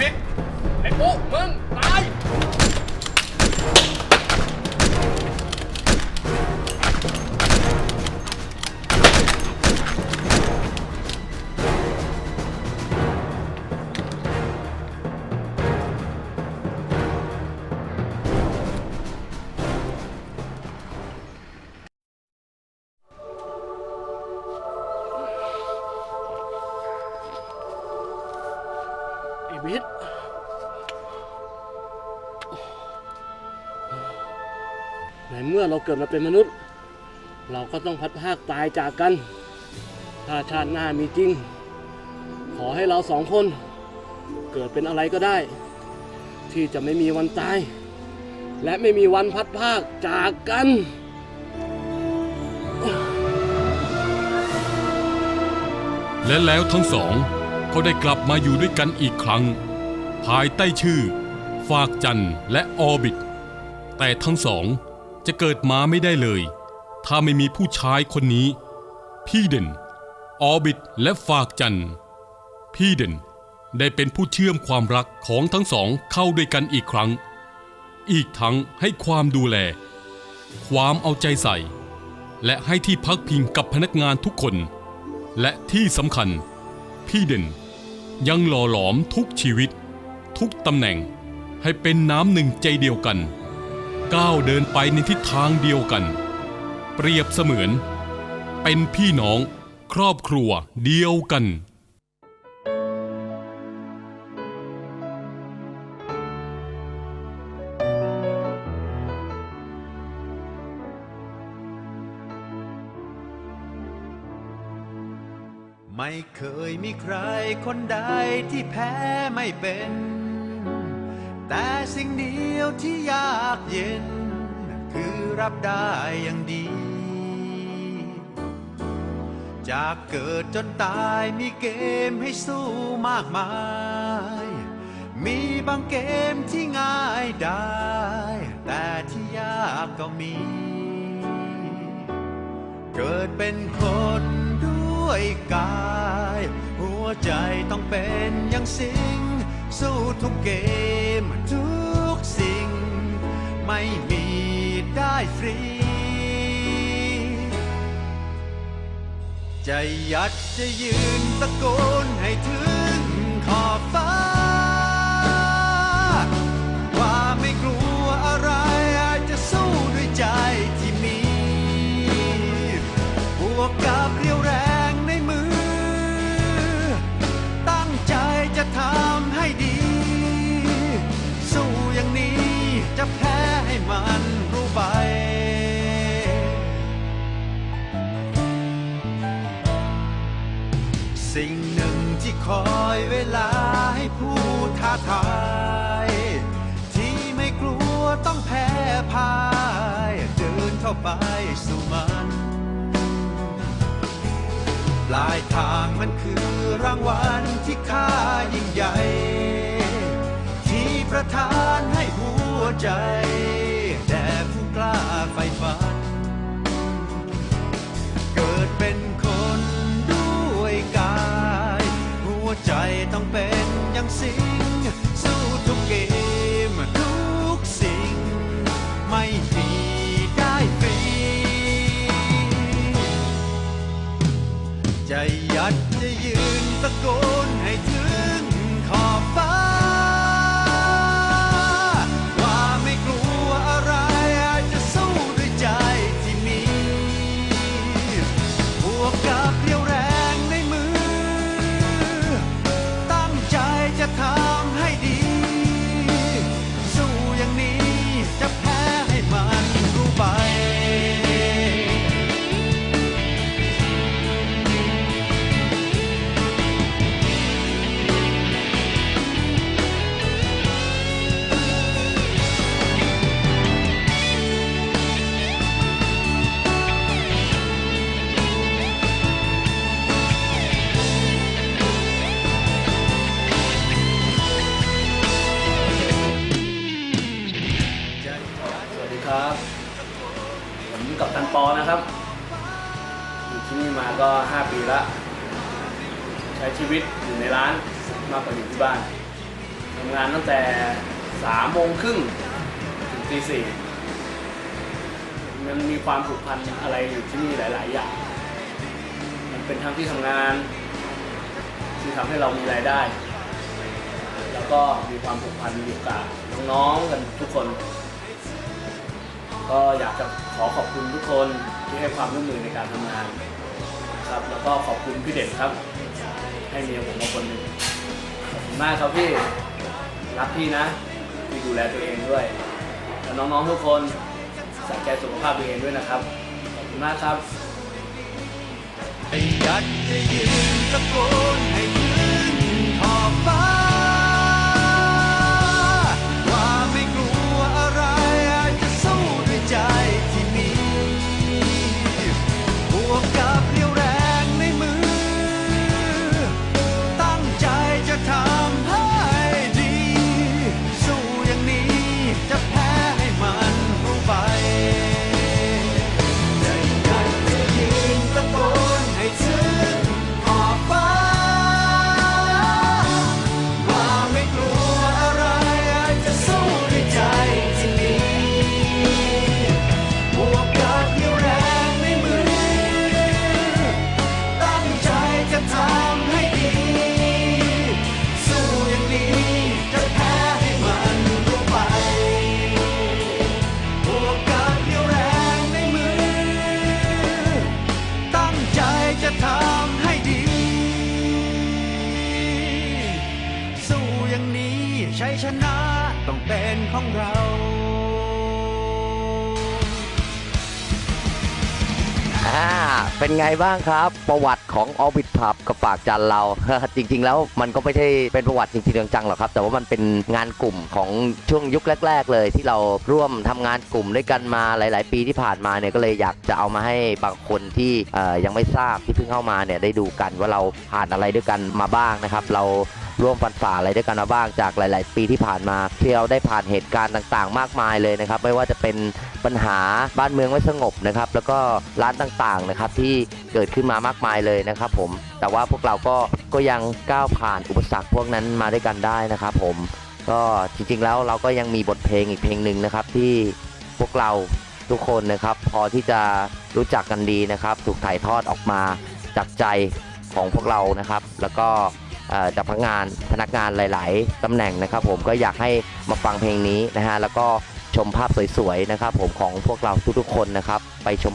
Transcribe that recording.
บิ๊กไอ้ปุ๊มึง วิทย์ในเมื่อเราเกิดมาเป็นมนุษย์ เราก็ต้องพัดภาคตายจากกัน ถ้าชาติหน้ามีจริง ขอให้เราสองคน เกิดเป็นอะไรก็ได้ ที่จะไม่มีวันตาย และไม่มีวันพัดภาคจากกันและแล้วทั้งสอง ก็ได้กลับมาอยู่ด้วยกันอีกครั้ง ภายใต้ชื่อ ฝากจันและออบิท แต่ทั้งสองจะเกิดมาไม่ได้เลย ถ้าไม่มีผู้ชายคนนี้ พี่เด่น ออบิทและฝากจันพี่เด่นได้เป็นผู้เชื่อมความรักของทั้งสองเข้าด้วยกันอีกครั้ง อีกทั้งให้ความดูแล ความเอาใจใส่ และให้ที่พักพิงกับพนักงานทุกคน และที่สำคัญ พี่เด่น ยังหล่อหลอมทุกชีวิต ทุกตำแหน่งให้เป็นน้ำหนึ่งใจเดียวกัน ก้าวเดินไปในทิศทางเดียวกัน เปรียบเสมือน เป็นพี่น้องครอบครัวเดียวกัน ไม่เคยมีใครคนใดที่แพ้ไม่เป็น แต่สิ่งเดียวที่ยากเย็น คือรับได้อย่างดี จากเกิดจนตายมีเกมให้สู้มากมาย มีบางเกมที่ง่ายได้ แต่ที่ยากก็มี เกิดเป็นคน ด้วยกาย หัวใจต้องเป็นอย่างสิง สู้ทุกเกมทุกสิ่ง ไม่มีได้ฟรี จะยัดจะยืนตะโกนให้ถึงขอบ สิ่งหนึ่งที่คอยเวลาให้ผู้ท้าทาย ที่ไม่กลัวต้องแพ้พ่ายเดินเข้าไปสู่มันปลายทางมันคือรางวัลที่ค่ายิ่งใหญ่ ที่ประทานให้หัวใจ แด่ผู้กล้าไฟฝัน จะยัดจะยืนตะโกนให้ถึงขอบฟ้า ว่าไม่กลัวอะไรอาจจะสู้ด้วยใจที่มีบวกกับ ที่นี่มาก็ 5 ปีละ ใช้ชีวิตอยู่ในร้านมากกว่าอยู่ที่บ้านทำงานตั้งแต่สามโมงครึ่งถึงตีสี่มันมีความผูกพันอะไรอยู่ที่นี่หลาย ๆ อย่าง มันเป็นทั้งที่ทำงานที่ทำให้เรามีรายได้ แล้วก็มีความผูกพันอยู่กับน้องๆกันทุกคน ก็อยากจะขอขอบคุณทุกคนที่ให้ความร่วมมือในการทำงาน ครับ แล้วก็ขอบคุณพี่เด่นครับ ให้เมียผมมาคนหนึ่งขอบคุณมากครับพี่ รักพี่นะพี่ดูแลตัวเองด้วย แล้วน้องๆทุกคนใส่ใจสุขภาพตัวเองด้วยนะครับ ขอบคุณมากครับอยากจะยืนตะโกนให้ ต้องเป็นของเราอ่าเป็นไงบ้างครับ ประวัติของออบิทพับกับปากจันเรา จริง ๆ แล้วมันก็ไม่ใช่เป็นประวัติจริงๆจังๆหรอกครับ แต่ว่ามันเป็นงานกลุ่มของช่วงยุคแรก ๆ เลย ที่เราร่วมทำงานกลุ่มด้วยกันมาหลาย ๆ ปีที่ผ่านมาเนี่ยก็เลยอยากจะเอามาให้บางคนที่ยังไม่ทราบที่เพิ่งเข้ามาเนี่ยได้ดูกันว่าเราผ่านอะไรด้วยกันมาบ้างนะครับ เรา ร่วมฟันฝ่าอะไรด้วยกันมาบ้างจากหลาย ๆ ปีที่ผ่านมาที่เราได้ผ่านเหตุการณ์ต่าง ๆ มากมายเลยนะครับ ไม่ว่าจะเป็นปัญหาบ้านเมืองไม่สงบนะครับ แล้วก็ร้านต่าง ๆ นะครับที่เกิดขึ้นมามากมายเลยนะครับ ผม แต่ว่าพวกเราก็ก็ยังก้าวผ่านอุปสรรคพวกนั้นมาด้วยกันได้นะครับ ผม ก็จริง ๆ แล้วเราก็ยังมีบทเพลงอีกเพลงหนึ่งนะครับที่พวกเราทุกคนนะครับ พอที่จะรู้จักกันดีนะครับ ถูกถ่ายทอดออกมาจากใจของพวกเรานะครับ แล้วก็ จากพนักงานพนักงานหลาย ๆตำแหน่งนะครับ ผมก็อยากให้มาฟังเพลงนี้นะฮะแล้วก็ชมภาพสวยๆนะครับ ผมของพวกเราทุกๆคนนะครับ ไปชม